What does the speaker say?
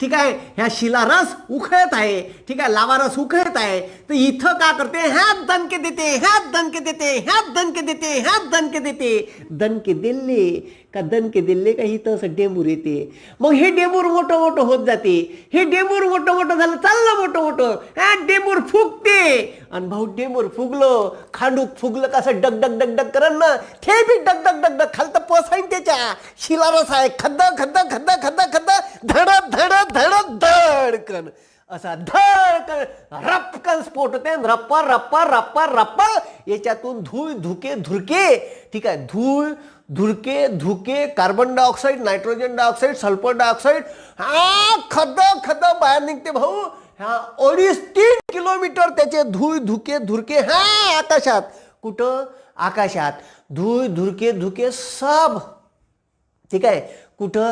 ठीक आहे ह्या शिलारस उखळत आहे. ठीक आहे लावारस उखळत आहे. तर इथं का करते? ह्यात दणके देते ह्यात दणके देते ह्यात दणके देते ह्यात दणके देते. दणके दिले का दणके दिले का इथं असं डेंबूर येते. मग हे डेंबूर मोठं मोठं होत जाते. हे डेंबूर मोठं मोठं झालं चाललं मोठं मोठं. ह्या डेंबूर फुगते. आणि भाऊ डेमोर फुगलं खांडूक फुगलं कसं डग डग डग डग करन ना ते बी डग डग डग डग खालतं आहे त्याच्या. शिलारस आहे खद्द खद्द खद्द खद्द खद्द धड धड धड धडकन असा धडकन रपकन स्फोट होते. आणि रप्पा रप्पा रप्पा रप्पा. याच्यातून धूळ धुके धुरके. ठीक आहे. धूळ धुरके धुके carbon dioxide nitrogen dioxide sulphur dioxide हा खद खद बाहेर निघते भाऊ. हा अडीच तीन किलोमीटर त्याचे धूळ धुके धुरके हा आकाशात कुठं? आकाशात. धूळ धुरके धुके सब. ठीक आहे? कुठं?